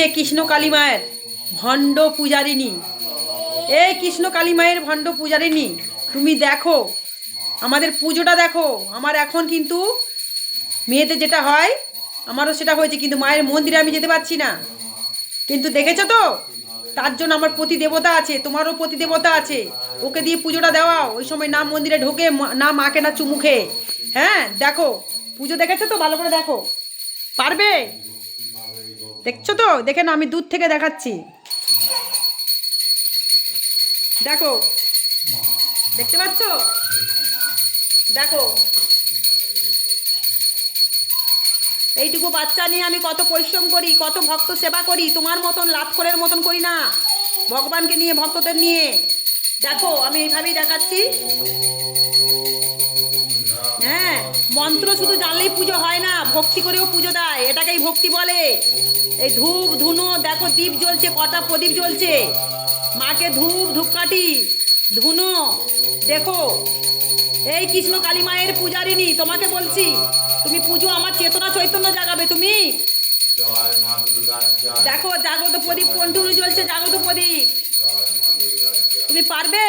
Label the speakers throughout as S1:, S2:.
S1: যে কৃষ্ণ কালী মায়ের ভণ্ড পূজারিণী? এই কৃষ্ণ কালী মায়ের ভণ্ড পূজারিনী তুমি দেখো, আমাদের পুজোটা দেখো। আমার এখন কিন্তু মেয়েদের যেটা হয়, আমারও সেটা হয়েছে, কিন্তু মায়ের মন্দিরে আমি যেতে পারছি না। কিন্তু দেখেছ তো? তার জন্য আমার প্রতি দেবতা আছে, তোমারও প্রতি দেবতা আছে। ওকে দিয়ে পুজোটা দেওয়া ওই সময় না মন্দিরে ঢোকে না মাকে, না চুমুখে হ্যাঁ দেখো, পুজো দেখেছ তো? ভালো করে দেখো। পারবে? দেখছ তো? দেখে না আমি দূর থেকে দেখাচ্ছি। দেখো। দেখতে পাচ্ছ? দেখো। এইটুকু বাচ্চা নিয়ে আমি কত পরিশ্রম করি, কত ভক্ত সেবা করি, তোমার মতন লাভ করের মতন করি না। ভগবানকে নিয়ে, ভক্তদের নিয়ে। দেখো, আমি এইভাবেই দেখাচ্ছি। মন্ত্র শুধু জানলেই পুজো হয় না ভক্তি করেও পুজো দেয় এটাকেই ভক্তি বলে। এই ধূপ ধুনো দেখো দীপ জ্বলছে কটা প্রদীপ জ্বলছে। মাকে ধূপ ধূপকাঠি ধুনো দেখো। এই কৃষ্ণ কালী মায়ের পূজারিনী তোমাকে বলছি তুমি পুজো আমার চেতনা চৈতন্য জাগাবে তুমি? দেখো জাগ্রত প্রদীপ কন্টিনিউ জ্বলছে জাগ্রত প্রদীপ? তুমি পারবে?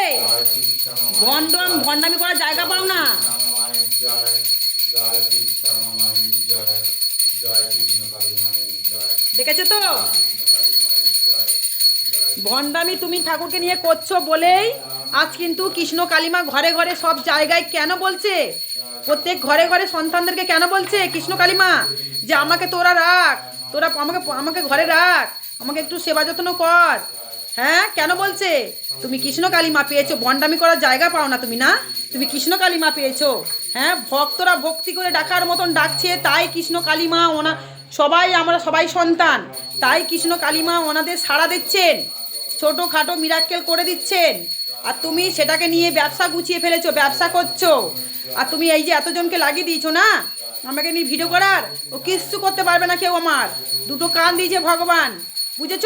S1: ভণ্ডম ভণ্ডামি করার জায়গা পাও না।
S2: জয় জয় কৃষ্ণ মায়ের জয় জয় কৃষ্ণ কালী মায়ের জয়
S1: দেখেছ তো ভণ্ডামি তুমি ঠাকুরকে নিয়ে করছ বলেই আজ কিন্তু কৃষ্ণ কালিমা ঘরে ঘরে সব জায়গায় কেন বলছে? প্রত্যেক ঘরে ঘরে সন্তানদেরকে কেন বলছে? কৃষ্ণ কালিমা যে আমাকে তোরা রাখ তোরা আমাকে আমাকে ঘরে রাখ আমাকে একটু সেবা যত্ন কর। হ্যাঁ কেন বলছে? তুমি কৃষ্ণ কালিমা পেয়েছ ভণ্ডামি করার জায়গা পাও না তুমি না? তুমি কৃষ্ণ কালিমা পেয়েছ। হ্যাঁ ভক্তরা ভক্তি করে ডাকার মতন ডাকছে। তাই কৃষ্ণ কালিমা ওনা, সবাই আমরা সবাই সন্তান। তাই কৃষ্ণ কালিমা ওনাদের সাড়া দিচ্ছেন। ছোটোখাটো মিরাক্কেল করে দিচ্ছেন। আর তুমি সেটাকে নিয়ে ব্যবসা গুছিয়ে ফেলেছো, ব্যবসা করছ। আর তুমি এই যে এতজনকে লাগিয়ে দিয়েছ না? আমাকে নিয়ে ভিডিও করার? ও কিচ্ছু করতে পারবে না কেউ আমার। দুটো কান দিয়েছে ভগবান। বুঝেছ?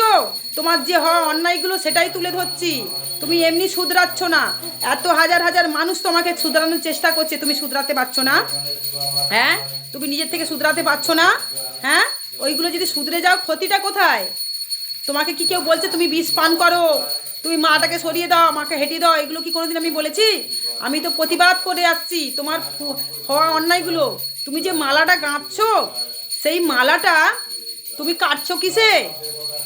S1: তোমার যে হওয়া অন্যায়গুলো সেটাই তুলে ধরছি। তুমি এমনি শুধরাচ্ছ না। এত হাজার হাজার মানুষ তোমাকে শুধরানোর চেষ্টা করছে, তুমি শুধরাতে পারছ না। হ্যাঁ? তুমি নিজের থেকে শুধরাতে পারছ না। হ্যাঁ? ওইগুলো যদি শুধরে যাও, ক্ষতিটা কোথায়? তোমাকে কি কেউ বলছে, তুমি বিষ পান করো। তুমি মাটাকে সরিয়ে দাও মাকে হেঁটে দাও। এগুলো কি কোনোদিন আমি বলেছি? আমি তো প্রতিবাদ করে আসছি, তোমার হওয়া অন্যায়গুলো। তুমি যে মালাটা গাঁথছো সেই মালাটা তুমি কাটছো কিসে?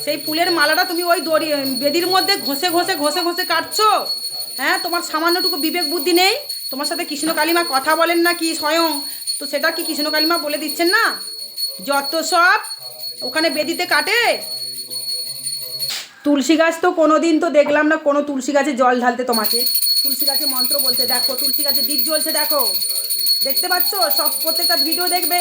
S1: সেই ফুলের মালাটা তুমি ওই দড়ি বেদির মধ্যে ঘষে ঘষে ঘষে ঘষে কাটছো? হ্যাঁ তোমার সামান্যটুকু বিবেক বুদ্ধি নেই? তোমার সাথে কৃষ্ণ কালিমা কথা বলেন না কি স্বয়ং? তো সেটা কি কৃষ্ণ কালিমা বলে দিচ্ছেন না? যত সব ওখানে বেদিতে কাটে? তুলসী গাছ তো কোনোদিন তো দেখলাম না, কোনো তুলসী গাছে জল ঢালতে তোমাকে। তুলসী গাছে মন্ত্র বলতে দেখো, তুলসী গাছে দ্বীপ জ্বলছে দেখো। দেখতে পাচ্ছ? সব প্রত্যেকটা ভিডিও দেখবে।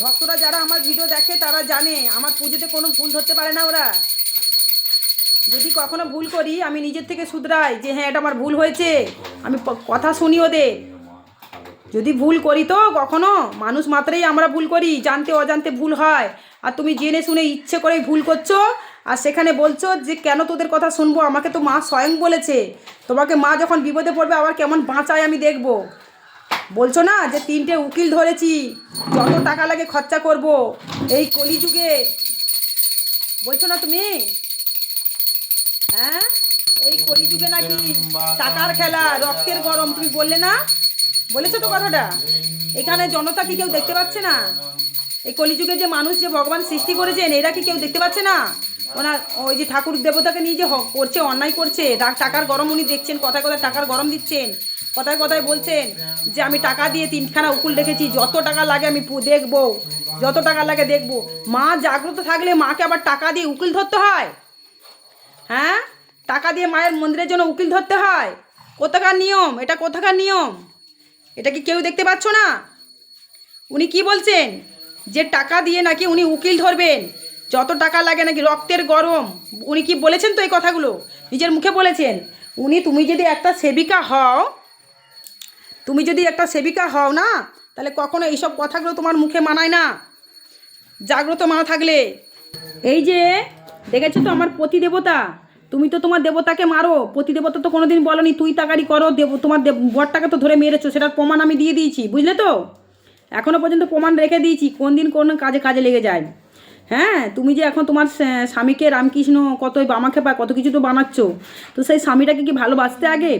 S1: ভক্তরা যারা আমার ভিডিও দেখে, তারা জানে, আমার পুজোতে কোনো ভুল ধরতে পারে না ওরা। যদি কখনো ভুল করি, আমি নিজের থেকে শুধরাই যে হ্যাঁ এটা আমার ভুল হয়েছে। আমি কথা শুনি ওদের। যদি ভুল করি তো কখনো? মানুষ মাত্রেই আমরা ভুল করি, জানতে অজান্তে ভুল হয়। আর তুমি জেনে শুনে ইচ্ছে করেই ভুল করছ, আর সেখানে বলছো যে, কেন তোদের কথা শুনব? আমাকে তো মা স্বয়ং বলেছে। তোমাকে মা যখন বিপদে পড়বে, আবার কেমন বাঁচায় আমি দেখব। বলছো না যে তিনটে উকিল ধরেছি। যত টাকা লাগে খরচা করব। এই কলিযুগে। বলছো না তুমি? হ্যাঁ? এই কলিযুগে নাকি টাকার খেলা, রক্তের গরম, তুমি বললে না? বলেছ তো কথাটা। এখানে জনতা কি কেউ দেখতে পাচ্ছে না? এই কলিযুগে যে মানুষ যে ভগবান সৃষ্টি করেছেন, এরা কি কেউ দেখতে পাচ্ছে না? ওনার ওই যে ঠাকুর দেবতাকে নিয়ে যে করছে, অন্যায় করছে টাকার গরম উনি দেখছেন কথায় কথায় টাকার গরম দিচ্ছেন। কথায় কথায় বলছেন যে আমি টাকা দিয়ে তিনখানা উকুল রেখেছি যত টাকা লাগে আমি দেখব, যত টাকা লাগে দেখব। মা জাগ্রত থাকলে মাকে আবার টাকা দিয়ে উকিল ধরতে হয়? হ্যাঁ? টাকা দিয়ে মায়ের মন্দিরের জন্য উকিল ধরতে হয়? কোথাকার নিয়ম? এটা কোথাকার নিয়ম? এটা কি কেউ দেখতে পাচ্ছ না? উনি কি বলছেন? যে টাকা দিয়ে নাকি উনি উকিল ধরবেন, যত টাকা লাগে নাকি রক্তের গরম। উনি কি বলেছেন তো এই কথাগুলো? নিজের মুখে বলেছেন। উনি, তুমি যদি একটা সেবিকা হও তুমি যদি একটা সেবিকা হও না, তাহলে কখনো এইসব কথাগুলো তোমার মুখে মানায় না। জাগ্রত মা থাকলে। এই যে, দেখেছ তো আমার প্রতিদেবতা তুমি তো তোমার দেবতাকে মারো। প্রতিদেবতা তো কোনোদিন বলনি, তুই তাকারি করো, দেব, তোমার দেব, বরটাকে তো ধরে মেরেছো, সেটার প্রমাণ আমি দিয়ে দিয়েছি। বুঝলে তো? এখনও পর্যন্ত প্রমাণ রেখে দিয়েছি কোন দিন কোন কাজে কাজে লেগে যায়। হ্যাঁ তুমি যে এখন তোমার স্বামীকে রামকৃষ্ণ কত আমাকে পায় কত কিছু তো বানাচ্ছ। তো সেই স্বামীটাকে কি ভালোবাসতে আগে?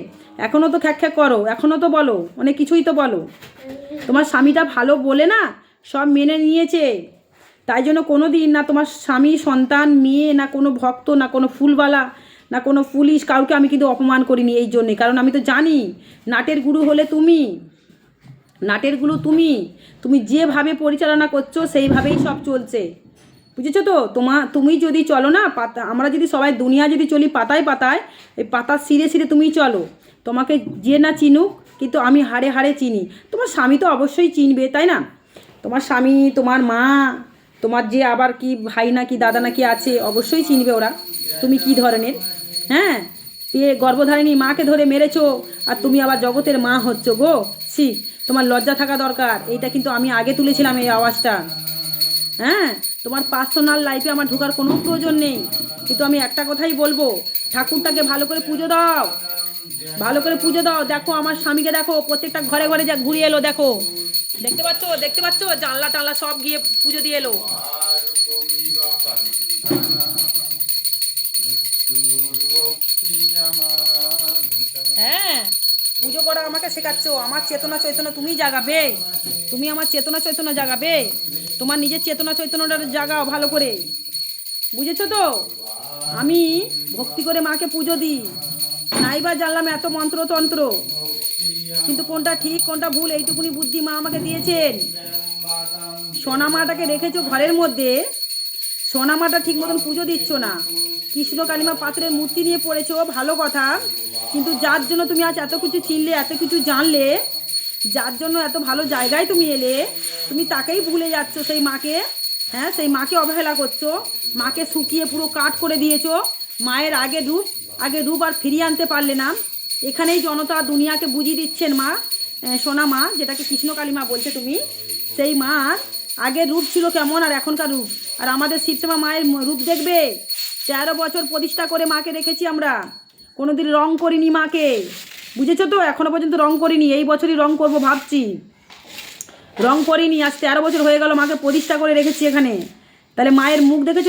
S1: এখনও তো খ্যাক খ্যাক করো এখনও তো বলো, অনেক কিছুই তো বলো। তোমার স্বামীটা ভালো বলে না, সব মেনে নিয়েছে। তাই জন্য কোনো দিন না তোমার স্বামী, সন্তান, মেয়ে, না কোনো ভক্ত, না কোনো ফুলওয়ালা, না কোনো পুলিশ কাউকে আমি কিন্তু অপমান করিনি এই জন্যে। কারণ আমি তো জানি, নাটের গুরু হলে তুমি, নাটের গুরু তুমি। তুমি যেভাবে পরিচালনা করছ, সেইভাবেই সব চলছে। বুঝেছ তো? তোমা, তুমি যদি চলো না, পাতা, আমরা যদি সবাই দুনিয়া যদি চলি পাতায় পাতায়, এই পাতার সিরে সিরে তুমি চলো। তোমাকে যে না চিনুক, কিন্তু আমি হাড়ে হাড়ে চিনি। তোমার স্বামী তো অবশ্যই চিনবে, তাই না? তোমার স্বামী, তোমার মা, তোমার যে আবার কি ভাই না কি দাদা না কি আছে, অবশ্যই চিনবে ওরা। তুমি কি ধরনের? হ্যাঁ? পেয়ে গর্ভধারিণী মাকে ধরে মেরেছো, আর তুমি আবার জগতের মা হচ্ছ গো। সি তোমার লজ্জা থাকা দরকার। এইটা কিন্তু আমি আগে তুলেছিলাম এই আওয়াজটা। হ্যাঁ? তোমার পার্সোনাল লাইফে আমার ঢোকার কোনো প্রয়োজন নেই। কিন্তু আমি একটা কথাই বলব, ঠাকুরটাকে ভালো করে পুজো দাও। ভালো করে পুজো দাও। দেখো, আমার স্বামীকে দেখো, প্রত্যেকটা ঘরে ঘরে যা ঘুরিয়ে এলো, দেখো। দেখতে পাচ্ছ? দেখতে পাচ্ছ? জানলা টানলা সব গিয়ে পুজো দিয়ে এলো। হ্যাঁ পুজো করা আমাকে শেখাচ্ছ। আমার চেতনা চৈতন্য তুমি জাগাবে। তুমি আমার চেতনা চৈতন্য জাগাবে। তোমার নিজের চেতনা চৈতন্যটা জাগাও ভালো করে। বুঝেছ তো? আমি ভক্তি করে মাকে পুজো দিই। নাইবা জানলাম এত মন্ত্রতন্ত্র। কিন্তু কোনটা ঠিক, কোনটা ভুল, এইটুকুনি বুদ্ধি মা আমাকে দিয়েছেন। সোনা মাটাকে রেখেছো ঘরের মধ্যে। সোনা মাটা ঠিক মতন পুজো দিচ্ছ না। কৃষ্ণ কালিমা পাত্রের মূর্তি নিয়ে পড়েছো, ভালো কথা। কিন্তু যার জন্য তুমি আজ এত কিছু চিনলে, এত কিছু জানলে, যার জন্য এত ভালো জায়গায় তুমি এলে তুমি তাকেই ভুলে যাচ্ছ, সেই মাকে। হ্যাঁ সেই মাকে অবহেলা করছ। মাকে শুকিয়ে পুরো কাট করে দিয়েছ। মায়ের আগে রূপ আগে রূপ আর ফিরিয়ে আনতে পারলে না। এখানেই জনতা দুনিয়াকে বুঝিয়ে দিচ্ছেন মা। সোনা মা, যেটাকে কৃষ্ণ কালিমা বলছে তুমি, সেই মা আগের রূপ ছিল কেমন আর এখনকার রূপ? আর আমাদের শিবসেমা মায়ের রূপ দেখবে? তেরো বছর প্রতিষ্ঠা করে মাকে রেখেছি আমরা। কোনোদিন রং করিনি মাকে। বুঝেছ তো? এখনও পর্যন্ত রং করিনি। এই বছরই রং করব ভাবছি। রং করিনি আজ তেরো বছর হয়ে গেল মাকে প্রতিষ্ঠা করে রেখেছি এখানে। তাহলে মায়ের মুখ দেখেছ?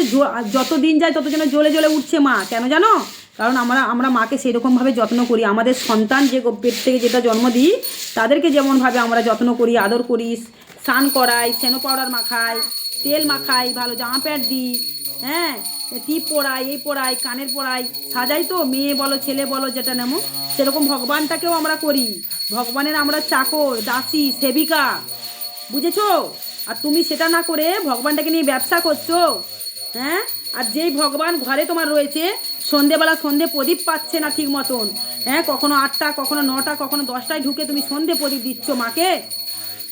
S1: যত দিন যায় তত যেন জ্বলে জ্বলে উঠছে মা, কেন জানো? কারণ আমরা আমরা মাকে সেরকমভাবে যত্ন করি। আমাদের সন্তান যে পেট থেকে যেটা জন্ম দিই, তাদেরকে যেমনভাবে আমরা যত্ন করি, আদর করি, স্নান করাই, সেনো পাউডার মাখাই, তেল মাখাই, ভালো জামা প্যান্ট দিই হ্যাঁ? টিপ পরাই, এই পরাই, কানের পরাই, সাজাই তো, মেয়ে বলো, ছেলে বলো, যেটা নেমো। সেরকম ভগবানটাকেও আমরা করি। ভগবানের আমরা চাকর, দাসী, সেবিকা। বুঝেছ? আর তুমি সেটা না করে ভগবানটাকে নিয়ে ব্যবসা করছ হ্যাঁ? আর যেই ভগবান ঘরে তোমার রয়েছে, সন্ধেবেলা সন্ধে প্রদীপ পাচ্ছে না ঠিক মতন হ্যাঁ? কখনো আটটা, কখনো নটা, কখনো দশটায় ঢুকে তুমি সন্ধে প্রদীপ দিচ্ছ মাকে।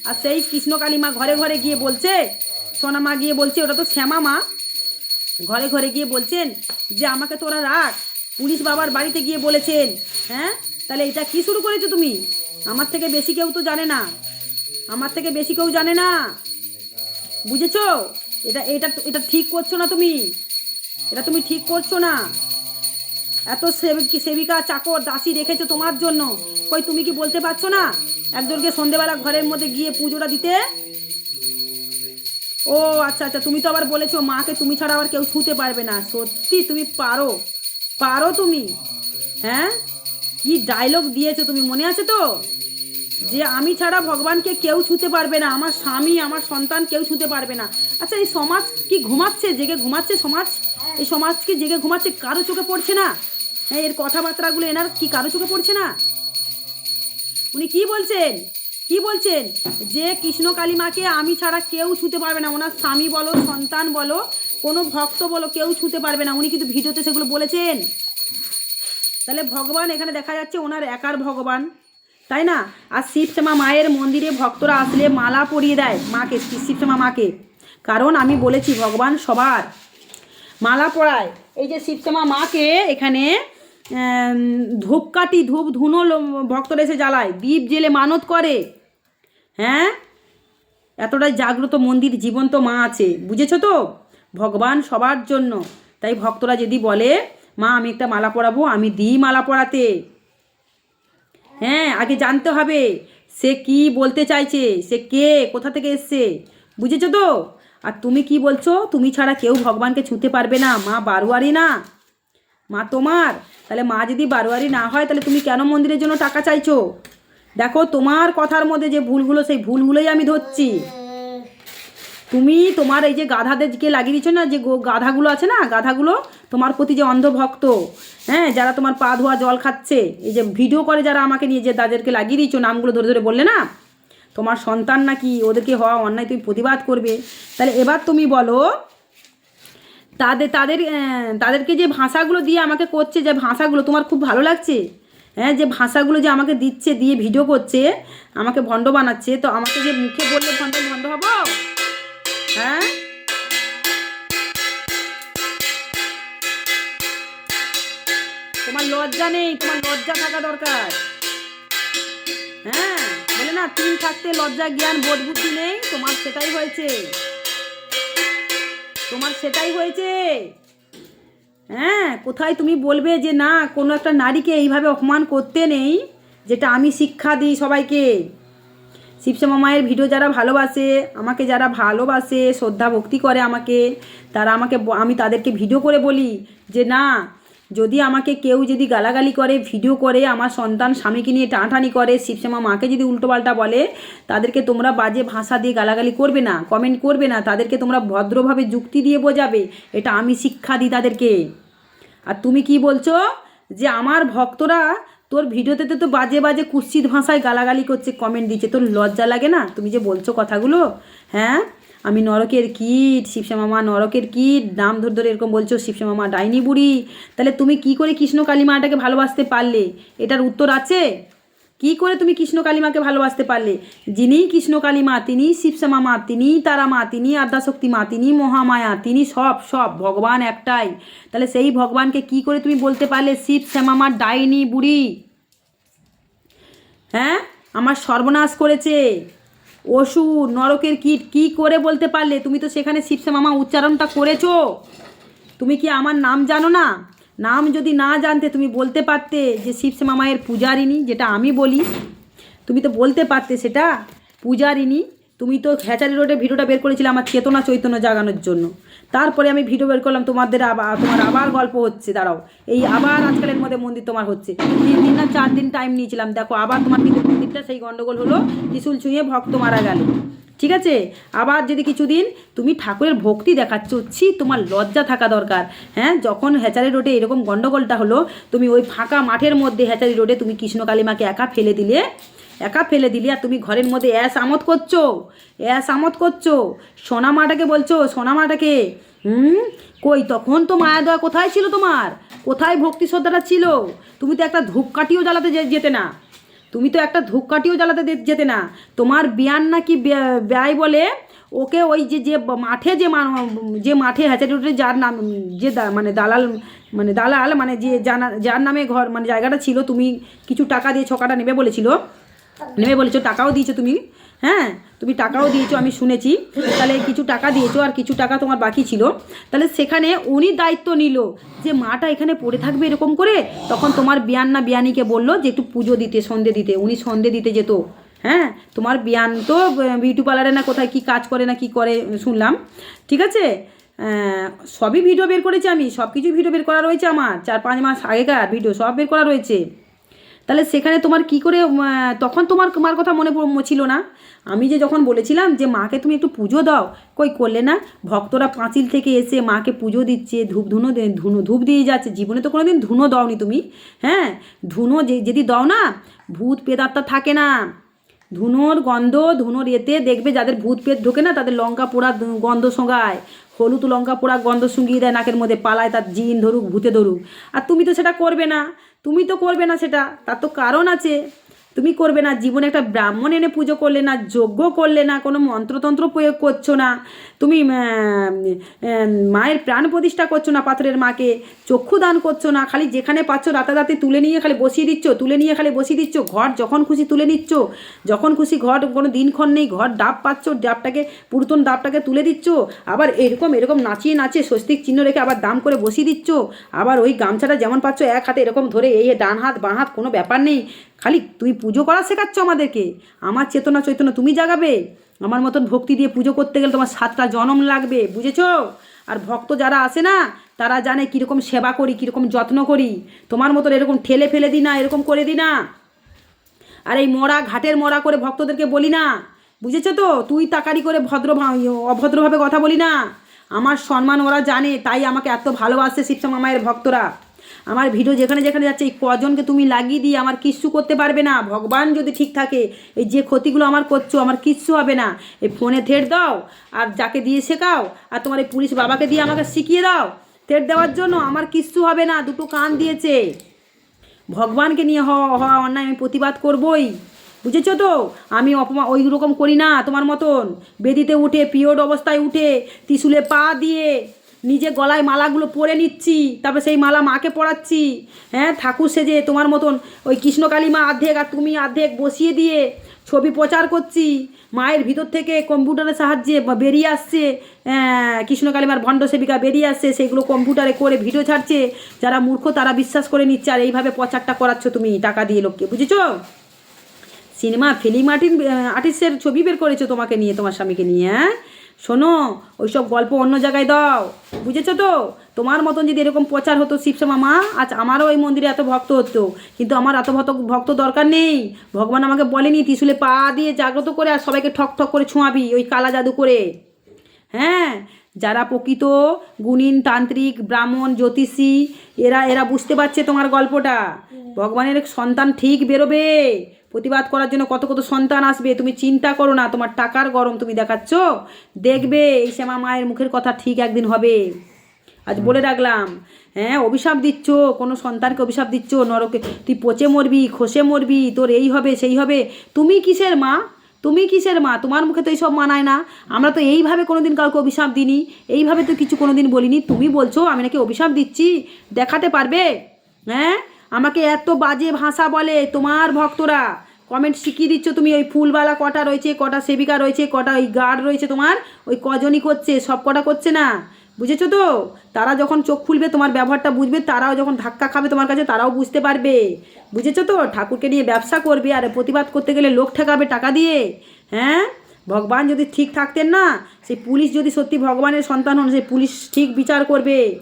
S1: আর সেই কৃষ্ণকালী মা ঘরে ঘরে গিয়ে বলছে, সোনা মা গিয়ে বলছে, ওটা তো শ্যামা মা। ঘরে ঘরে গিয়ে বলছেন যে, আমাকে তোরা রাখ। পুলিশ বাবার বাড়িতে গিয়ে বলেছেন হ্যাঁ? তাহলে এটা কি শুরু করেছ তুমি? আমার থেকে বেশি কেউ তো জানে না। আমার থেকে বেশি কেউ জানে না। বুঝেছ? এটা এটা এটা ঠিক করছ না তুমি? এটা তুমি ঠিক করছ না। এত সেবিক, চাকর, দাসী রেখেছো তোমার জন্য। কই, তুমি কি বলতে পারছ না? একজনকে সন্ধেবেলা ঘরের মধ্যে গিয়ে পুজোটা দিতে? ও আচ্ছা আচ্ছা তুমি তো আবার বলেছ, মাকে তুমি ছাড়া আবার কেউ ছুঁতে পারবে না। সত্যি তুমি পারো। পারো তুমি। হ্যাঁ? কি ডায়লগ দিয়েছ তুমি, মনে আছে তো? যে আমি ছাড়া ভগবানকে কেউ ছুঁতে পারবে না, আমার স্বামী, আমার সন্তান কেউ ছুঁতে পারবে না। আচ্ছা এই সমাজ কি ঘুমাচ্ছে, জেগে ঘুমাচ্ছে সমাজ? এই সমাজ কি জেগে ঘুমাচ্ছে কারও চোখে পড়ছে না? হ্যাঁ এর কথাবার্তাগুলো এনার কি কারও চোখে পড়ছে না? উনি কি বলছেন? কি বলছেন? যে কৃষ্ণ কালী মাকে আমি ছাড়া কেউ ছুঁতে পারবে না, ওনার স্বামী বলো, সন্তান বলো, কোনো ভক্ত বলো, কেউ ছুঁতে পারবে না। উনি কিন্তু ভিডিওতে সেগুলো বলেছেন। তাহলে ভগবান এখানে দেখা যাচ্ছে ওনার একার ভগবান। তাই না? আর শিবশ্যামা মায়ের মন্দিরে ভক্তরা আসলে মালা পরিয়ে দেয় মাকে, শিবশ্যামা মাকে। কারণ আমি বলেছি ভগবান সবার। মালা পরায়। এই যে শিবশ্যামা মাকে এখানে ধূপকাঠি, ধূপ, ধুনো ভক্তরা এসে জ্বালায়। দ্বীপ জেলে মানত করে। হ্যাঁ? এতটাই জাগ্রত মন্দির জীবন্ত মা আছে। বুঝেছ তো? ভগবান সবার জন্য। তাই ভক্তরা যদি বলে, মা, আমি একটা মালা পরাবো, আমি দিই মালা পরাতে। হ্যাঁ আগে জানতে হবে। সে কি বলতে চাইছে? সে কে? কোথা থেকে এসছে? বুঝেছ তো? আর তুমি কি বলছো? তুমি ছাড়া কেউ ভগবানকে ছুঁতে পারবে না। মা বারোয়ারি না। মা তোমার? তাহলে মা যদি বারোয়ারি না হয়, তাহলে তুমি কেন মন্দিরের জন্য টাকা চাইছো? দেখো, তোমার কথার মধ্যে যে ভুলগুলো, সেই ভুলগুলোই আমি ধরছি। তুমি তোমার এই যে গাধাদেরকে লাগিয়ে দিচ্ছ না, যে গাধাগুলো আছে না, গাধাগুলো? তোমার প্রতি যে অন্ধভক্ত হ্যাঁ যারা তোমার পা ধোয়া জল খাচ্ছে, এই যে ভিডিও করে যারা আমাকে নিয়ে যে তাদেরকে লাগিয়ে দিচ্ছ নামগুলো ধরে ধরে বললে না? তোমার সন্তান নাকি ওদেরকে হওয়া অন্যায় তুমি প্রতিবাদ করবে? তাহলে এবার তুমি বলো, তাদের তাদের তাদেরকে যে ভাষাগুলো দিয়ে আমাকে করছে, যে ভাষাগুলো তোমার খুব ভালো লাগছে? হ্যাঁ যে ভাষাগুলো যে আমাকে দিচ্ছে, দিয়ে ভিডিও করছে, আমাকে ভণ্ড বানাচ্ছে, তো আমাকে যে মুখে বললে ভণ্ড ভণ্ড হব? হ্যাঁ? তোমার লজ্জা নেই, তোমার লজ্জা থাকা দরকার। হ্যাঁ বলে না, তিন থাকতে লজ্জা, জ্ঞান, বোধ, বুদ্ধি নেই, তোমার সেটাই হয়েছে। তোমার সেটাই হয়েছে। হ্যাঁ কোথায় তুমি বলবে যে না, কোনো একটা নারীকে এইভাবে অপমান করতে নেই, যেটা আমি শিক্ষা দিই সবাইকে। শিবশ্যামা মায়ের ভিডিও যারা ভালোবাসে, আমাকে যারা ভালোবাসে, শ্রদ্ধা ভক্তি করে আমাকে, তারা আমাকে আমি তাদেরকে ভিডিও করে বলি যে না যদি আমাকে কেউ যদি গালাগালি করে, ভিডিও করে, আমার সন্তান স্বামীকে নিয়ে টানাটানি করে, শিবশ্যামা মাকে যদি উল্টোপাল্টা বলে, তাদেরকে তোমরা বাজে ভাষা দিয়ে গালাগালি করবে না কমেন্ট করবে না, তাদেরকে তোমরা ভদ্রভাবে যুক্তি দিয়ে বোঝাবে, এটা আমি শিক্ষা দিই তাদেরকে। আর তুমি কি বলছো? যে আমার ভক্তরা তোর ভিডিওতে তো তো বাজে বাজে কুৎসিত ভাষায় গালাগালি করছে কমেন্ট দিচ্ছে, তোর লজ্জা লাগে না? তুমি যে বলছো কথাগুলো হ্যাঁ? আমি নরকের কীট, শিবশ্যামা মা নরকের কীট, নাম ধরে ধরে এরকম বলছো, শিবশ্যামা মা ডাইনি বুড়ি। তাহলে তুমি কি করে কৃষ্ণ কালী মাটাকে ভালোবাসতে পারলে? এটার উত্তর আছে? কি করে তুমি কৃষ্ণ কালীমাকে ভালোবাসতে পারলে? যিনি কৃষ্ণ কালীমা তিনি শিবশ্যামা মা তিনি তারা মা তিনি আদ্যাশক্তি মা তিনি মহামায়া তিনি সব সব, ভগবান একটাই। তাহলে সেই ভগবানকে কি করে তুমি বলতে পারলে শিব শ্যামা মা ডাইনি বুড়ি? হ্যাঁ? আমার সর্বনাশ করেছে। অসুর নরকের কীট, কি করে বলতে পারলে? তুমি তো সেখানে শিবসে মামা উচ্চারণটা করেছ। তুমি কি আমার নাম জানো না? নাম যদি না জানতে তুমি বলতে পারতে যে শিবসে মামায়ের পূজারিনী যেটা আমি বলি, তুমি তো বলতে পারতে সেটা পূজারিনী তুমি তো হ্যাচারি রোডে ভিডিওটা বের করেছিলে আমার চেতনা চৈতন্য জাগানোর জন্য। তারপরে আমি ভিডিও বের করলাম, তোমাদের আবার, তোমার আবার গল্প হচ্ছে, দাঁড়াও। এই আবার আজকালের মধ্যে মন্দির তোমার হচ্ছে। তিন দিন না চার দিন টাইম নিয়েছিলাম, দেখো আবার তোমার কিন্তু মন্দিরটা সেই গন্ডগোল হলো, ত্রিশুল ছুঁয়ে ভক্ত মারা গেল। ঠিক আছে? আবার যদি কিছুদিন তুমি ঠাকুরের ভক্তি দেখাচ্ছ, ছি, তোমার লজ্জা থাকা দরকার। হ্যাঁ যখন হ্যাচারি রোডে এরকম গণ্ডগোলটা হলো, তুমি ওই ফাঁকা মাঠের মধ্যে হ্যাচারি রোডে তুমি কৃষ্ণ কালীমাকে একা ফেলে দিলে একা ফেলে দিলি আর তুমি ঘরের মধ্যে অ্যাস আমত করছ? অ্যাস আমত করছ? সোনা মাটাকে বলছো? সোনা মাটাকে? হুম? কই, তখন তো মায়া দেওয়া কোথায় ছিল তোমার? কোথায় ভক্তি শ্রদ্ধাটা ছিল? তুমি তো একটা ধূপকাঠিও জ্বালাতে যেতে না। তুমি তো একটা ধূপকাঠিও জ্বালাতে যেতে না। তোমার বিয়ান নাকি ব্যয়- বলে ওকে ওই যে যে মাঠে যে যে মাঠে হ্যাচারি রোডে যার নাম যে মানে দালাল মানে দালাল মানে যে জানা যার নামে ঘর মানে জায়গাটা ছিল, তুমি কিছু টাকা দিয়ে ছকাটা নেবে বলেছিল। নেমে বলেছ, টাকাও দিয়েছ তুমি হ্যাঁ? তুমি টাকাও দিয়েছ, আমি শুনেছি। তাহলে কিছু টাকা দিয়েছ আর কিছু টাকা তোমার বাকি ছিল। তাহলে সেখানে উনি দায়িত্ব নিল যে মাটা এখানে পড়ে থাকবে এরকম করে। তখন তোমার বিয়ান না বিয়ানিকে বলল যে একটু পুজো দিতে, সন্ধে দিতে। উনি সন্ধে দিতে যেত হ্যাঁ? তোমার বিয়ান তো বিউটি পার্লারে না কোথায়, কি কাজ করে না কি করে, শুনলাম। ঠিক আছে? সবই ভিডিও বের করেছি আমি সব কিছু ভিডিও বের করা রয়েছে আমার। চার পাঁচ মাস আগেকার ভিডিও সব বের করা রয়েছে। তাহলে সেখানে তোমার কি করে তখন তোমার মার কথা মনে ছিল না। আমি যে যখন বলেছিলাম যে, মাকে তুমি একটু পুজো দাও, কই করলে না, ভক্তরা পাঁচিল থেকে এসে মাকে পুজো দিচ্ছে, ধূপ ধুনো ধুনো, ধূপ দিয়ে যাচ্ছে। জীবনে তো কোনোদিন ধুনো দাওনি তুমি হ্যাঁ? ধুনো যে, যদি দাও না, ভূত পেদাত্তা থাকে না। ধুনোর গন্ধ, ধুনোর এতে দেখবে যাদের ভূত পেট ঢোকে না, তাদের লঙ্কা পোড়া গন্ধ শোঙায় হলুদ লঙ্কা পোড়া গন্ধ শুঙ্গিয়ে দেয় নাকের মধ্যে, পালায় তার জিন ধরুক, ভূতে ধরুক। আর তুমি তো সেটা করবে না। তুমি তো করবে না সেটা, তার তো কারণ আছে। তুমি করবে না, জীবনে একটা ব্রাহ্মণ এনে পুজো করলে না, যজ্ঞ করলে না, কোনো মন্ত্রতন্ত্র প্রয়োগ করছ না। তুমি মায়ের প্রাণ প্রতিষ্ঠা করছ না পাথরের মাকে? চক্ষু দান করছ না? খালি যেখানে পাচ্ছ রাতারাতি তুলে নিয়ে খালি বসিয়ে দিচ্ছ, তুলে নিয়ে খালি বসিয়ে দিচ্ছ। ঘর যখন খুশি তুলে নিচ্ছ, যখন খুশি ঘর, কোনো দিনক্ষণ নেই, ঘর ডাব পাচ্ছ, ডাবটাকে, পুরাতন ডাবটাকে তুলে দিচ্ছ, আবার এরকম এরকম নাচিয়ে নাচিয়ে স্বস্তিক চিহ্ন রেখে আবার দাম করে বসিয়ে দিচ্ছ, আবার ওই গামছাটা যেমন পাচ্ছ এক হাতে এরকম ধরে এই ডান হাত, বাঁ হাত, কোনো ব্যাপার নেই। খালি তুমি পুজো করা শেখাচ্ছ আমাদেরকে। আমার চেতনা চৈতন্য তুমি জাগাবে। আমার মতন ভক্তি দিয়ে পুজো করতে গেলে তোমার সাতটা জনম লাগবে, বুঝেছ? আর ভক্ত যারা আসে না, তারা জানে কীরকম সেবা করি, কীরকম যত্ন করি। তোমার মতন এরকম ঠেলে ফেলে দিই না, এরকম করে দিই না। আর এই মরা, ঘাটের মরা করে ভক্তদেরকে বলি না। বুঝেছ তো? তুই তাকারি করে ভদ্র অভদ্রভাবে কথা বলি না। আমার সম্মান ওরা জানে, তাই আমাকে এত ভালোবাসে শিবশ্যামা মায়ের ভক্তরা। আমার ভিডিও যেখানে যেখানে যাচ্ছে, এই কজনকে তুমি লাগিয়ে দিয়ে আমার কিচ্ছু করতে পারবে না। ভগবান যদি ঠিক থাকে, এই যে ক্ষতিগুলো আমার করছ, আমার কিচ্ছু হবে না। এই ফোনে থেট দাও, আর যাকে দিয়ে শেখাও, আর তোমার এই পুলিশ বাবাকে দিয়ে আমাকে শিখিয়ে দাও, থেট দেওয়ার জন্য আমার কিচ্ছু হবে না, দুটো কান দিয়েছে। ভগবানকে নিয়ে হওয়া অন্যায় আমি প্রতিবাদ করবই। বুঝেছ তো? আমি অপমা, ওই রকম করি না তোমার মতন। বেদিতে উঠে পিওর অবস্থায় উঠে, ত্রিশুলে পা দিয়ে নিজে গলায় মালাগুলো পরে নিচ্ছি, তারপরে সেই মালা মাকে পড়াচ্ছি হ্যাঁ ঠাকুর সেজে তোমার মতন ওই কৃষ্ণকালী মা অর্ধেক আর তুমি অর্ধেক বসিয়ে দিয়ে ছবি প্রচার করছি। মায়ের ভিতর থেকে কম্পিউটারের সাহায্যে বেরিয়ে আসছে কৃষ্ণকালীমার ভণ্ড সেবিকা বেরিয়ে আসছে, সেগুলো কম্পিউটারে করে ভিডিও ছাড়ছে। যারা মূর্খ তারা বিশ্বাস করে নিচ্ছে আর এইভাবে প্রচারটা করাচ্ছ তুমি, টাকা দিয়ে লোককে, বুঝেছ? সিনেমা, ফিল্ম আর্টিন আর্টিস্টের ছবি বের করেছ তোমাকে নিয়ে, তোমার স্বামীকে নিয়ে হ্যাঁ? শোনো, ওইসব গল্প অন্য জায়গায় দাও। বুঝেছ তো? তোমার মতন যদি এরকম প্রচার হতো শিবশ্যামা মা আজ আমারও ওই মন্দিরে এত ভক্ত হতো। কিন্তু আমার এত ভক্ত ভক্ত দরকার নেই। ভগবান আমাকে বলেনি, ত্রিশুলে পা দিয়ে জাগ্রত করে আর সবাইকে ঠক ঠক করে ছোঁয়াবি ওই কালা জাদু করে। হ্যাঁ যারা প্রকৃত গুণিন, তান্ত্রিক, ব্রাহ্মণ, জ্যোতিষী এরা এরা বুঝতে পারছে তোমার গল্পটা। ভগবানের সন্তান ঠিক বেরোবে। প্রতিবাদ করার জন্য কত কত সন্তান আসবে। তুমি চিন্তা করো না তোমার টাকার গরম তুমি দেখাচ্ছ। দেখবে এই শ্যামা মায়ের মুখের কথা ঠিক একদিন হবে। আজ বলে রাখলাম হ্যাঁ অভিশাপ দিচ্ছ কোনো সন্তানকে অভিশাপ দিচ্ছ নরকে তুই পচে মরবি খসে মরবি তোর এই হবে সেই হবে। তুমি কিসের মা? তুমি কিসের মা? তোমার মুখে তো এইসব মানায় না। আমরা তো এইভাবে কোনো দিন কাউকে অভিশাপ দিইনি। এইভাবে তো কিছু কোনো দিন বলিনি। তুমি বলছো, আমি নাকি অভিশাপ দিচ্ছি? দেখাতে পারবে? হ্যাঁ? আমাকে এত বাজে ভাষা বলে তোমার ভক্তরা। কমেন্ট শিখিয়ে দিচ্ছ তুমি, ওই ফুলবালা কটা রয়েছে, কটা সেবিকা রয়েছে, কটা ওই গার্ড রয়েছে তোমার? ওই কজনই করছে? সব কটা করছে না? বুঝেছ তো? তারা যখন চোখ খুলবে, তোমার ব্যবহারটা বুঝবে, তারাও যখন ধাক্কা খাবে তোমার কাছে, তারাও বুঝতে পারবে। বুঝেছ তো? ঠাকুরকে নিয়ে ব্যবসা করবে, আর প্রতিবাদ করতে গেলে লোক ঠেকাবে টাকা দিয়ে। হ্যাঁ? ভগবান যদি ঠিক থাকতেন না, সেই পুলিশ যদি সত্যি ভগবানের সন্তান হন, সেই পুলিশ ঠিক বিচার করবে।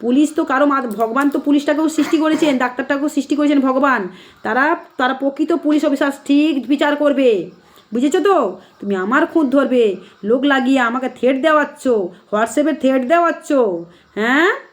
S1: পুলিশ তো কারও ভগবান তো পুলিশটাকেও সৃষ্টি করেছেন, ডাক্তারটাকেও সৃষ্টি করেছেন ভগবান। তারা তারা প্রকৃত পুলিশ অফিসার ঠিক বিচার করবে। বুঝেছ তো? তুমি আমার খুঁত ধরবে। লোক লাগিয়ে আমাকে থ্রেট দেওয়াচ্ছ। হোয়াটসঅ্যাপে থ্রেট দেওয়াচ্ছ। হ্যাঁ?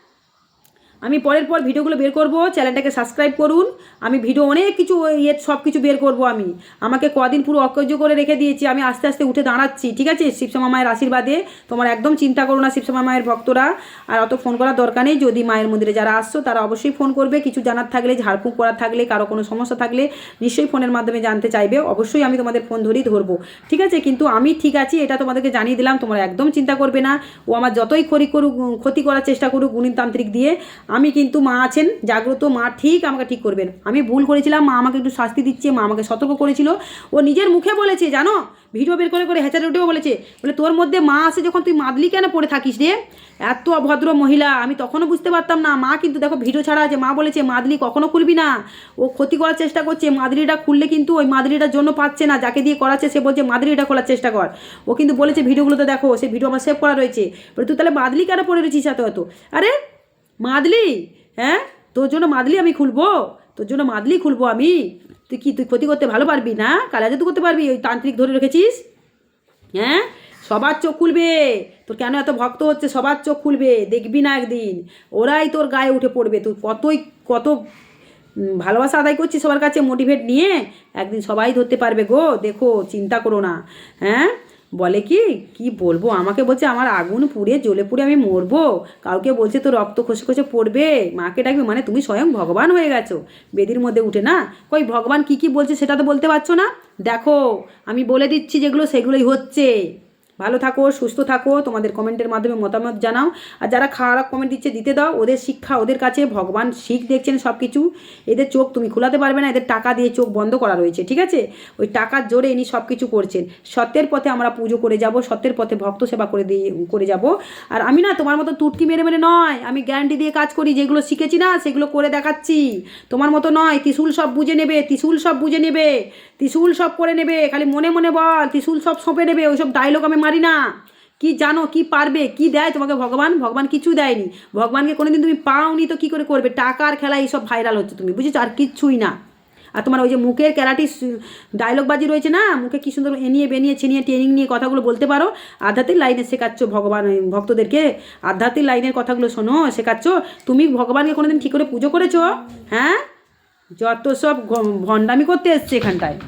S1: আমি পরের পর ভিডিওগুলো বের করব, চ্যানেলটাকে সাবস্ক্রাইব করুন। আমি ভিডিও অনেক কিছু ইয়ে সব কিছু বের করব আমি। আমাকে কদিন পুরো অকৈর্য করে রেখে দিয়েছি, আমি আস্তে আস্তে উঠে দাঁড়াচ্ছি, ঠিক আছে? শিবশ্যামা মায়ের আশীর্বাদে। তোমার একদম চিন্তা করো না শিবশ্যামা মায়ের ভক্তরা। আর অত ফোন করার দরকার নেই, যদি মায়ের মন্দিরে যারা আসছো, তারা অবশ্যই ফোন করবে। কিছু জানার থাকলে, ঝাড়ফুঁক করার থাকলে, কারও কোনো সমস্যা থাকলে নিশ্চয়ই ফোনের মাধ্যমে জানতে চাইবে। অবশ্যই আমি তোমাদের ফোন ধরেই ধরবো, ঠিক আছে? কিন্তু আমি ঠিক আছি, এটা তোমাদেরকে জানিয়ে দিলাম, তোমরা একদম চিন্তা করবে না। ও আমার যতই ক্ষতি করুক, ক্ষতি করার চেষ্টা করুক গুণিতান্ত্রিক দিয়ে আমি কিন্তু মা আছেন, জাগ্রত মা ঠিক আমাকে ঠিক করবেন। আমি ভুল করেছিলাম, মা আমাকে একটু শাস্তি দিচ্ছে, মা আমাকে সতর্ক করেছিল। ও নিজের মুখে বলেছে, জানো? ভিডিও বের করে করে হেঁচারে উঠেও বলেছে। বলে, তোর মধ্যে মা আসে যখন তুই মাদলি কেন পড়ে থাকিস রে? এত অভদ্র মহিলা, আমি তখনও বুঝতে পারতাম না। মা কিন্তু দেখো ভিডিও ছাড়া আছে, মা বলেছে, মাদলি কখনো খুলবি না। ও ক্ষতি করার চেষ্টা করছে, মাদলিটা খুললে কিন্তু ওই মাদলিটার জন্য পাচ্ছে না। যাকে দিয়ে করাচ্ছে সে বলছে, মাদলিটা খোলার চেষ্টা কর। ও কিন্তু বলেছে, ভিডিওগুলোতে দেখো, সে ভিডিও আমার সেভ করা রয়েছে। বলে, তুই তাহলে মাদলি কেন পড়ে রয়েছিস এত এত? আরে মাদলি হ্যাঁ? তোর জন্য মাদলি আমি খুলবো। তোর জন্য মাদলি খুলবো আমি। তুই কি, তুই ক্ষতি করতে ভালো পারবি না? কালা জাদু করতে পারবি? ওই তান্ত্রিক ধরে রেখেছিস? হ্যাঁ? সবার চোখ খুলবে। তোর কেন এত ভক্ত হচ্ছে? সবার চোখ খুলবে। দেখবি না একদিন। ওরাই তোর গায়ে উঠে পড়বে। তুই কতই, কত ভালোবাসা আদায় করছিস সবার কাছে? মোটিভেট নিয়ে একদিন সবাই ধরতে পারবে গো। দেখো, চিন্তা করো না। হ্যাঁ? বলে কি? কি বলব? আমাকে বলছে, আমার আগুন পুড়ে, জ্বলে পুড়ে আমি মরবো। কাউকে বলছে তো রক্ত খসে খসে পড়বে। মাকে ডাকবে মানে তুমি স্বয়ং ভগবান হয়ে গেছো। বেদির মধ্যে উঠে না? কই ভগবান কি কি বলছে সেটা তো বলতে পারছ না? দেখো, আমি বলে দিচ্ছি যেগুলো, সেগুলোই হচ্ছে।
S3: ভালো থাকো, সুস্থ থাকো, তোমাদের কমেন্টের মাধ্যমে মতামত জানাও। আর যারা খারাপ কমেন্ট দিচ্ছে, দিতে দাও। ওদের শিক্ষা ওদের কাছে, ভগবান শিখ দেখছেন সব কিছু এদের চোখ তুমি খোলাতে পারবে না, এদের টাকা দিয়ে চোখ বন্ধ করা রয়েছে, ঠিক আছে? ওই টাকার জোরে ইনি সব কিছু করছেন। সত্যের পথে আমরা পুজো করে যাব, সত্যের পথে ভক্ত সেবা করে দিয়ে, করে যাব। আর আমি না তোমার মতো তুটকি মেরে মেরে নয়, আমি গ্যারান্টি দিয়ে কাজ করি, যেগুলো শিখেছি না, সেগুলো করে দেখাচ্ছি। তোমার মতো নয়, ত্রিশুল সব বুঝে নেবে, ত্রিশুল সব বুঝে নেবে, ত্রিশুল সব করে নেবে, খালি মনে মনে বল, ত্রিশুল সব সঁপে নেবে, ওইসব ডায়লগ আমি মারি না। কি জানো, কি পারবে, কি দেয় তোমাকে ভগবান? ভগবান কিছু দেয়নি। ভগবানকে কোনোদিন তুমি পাওনি তো কি করে করবে? টাকার খেলা এইসব ভাইরাল হচ্ছে তুমি, বুঝেছ? আর কিচ্ছুই না। আর তোমার ওই যে মুখের ক্যারাটি ডায়লগবাজি রয়েছে না? মুখে কি সুন্দর এনিয়ে বেনিয়ে, ছিনিয়ে ট্রেনিং নিয়ে কথাগুলো বলতে পারো? আধ্যাত্মিক লাইনে শেখাচ্ছ ভগবান ভক্তদেরকে? আধ্যাত্মিক লাইনের কথাগুলো শোনো, শেখাচ্ছ। তুমি ভগবানকে কোনোদিন ঠিক করে পুজো করেছ? হ্যাঁ? যত সব ভণ্ডামি করতে এসছে এখানটায়।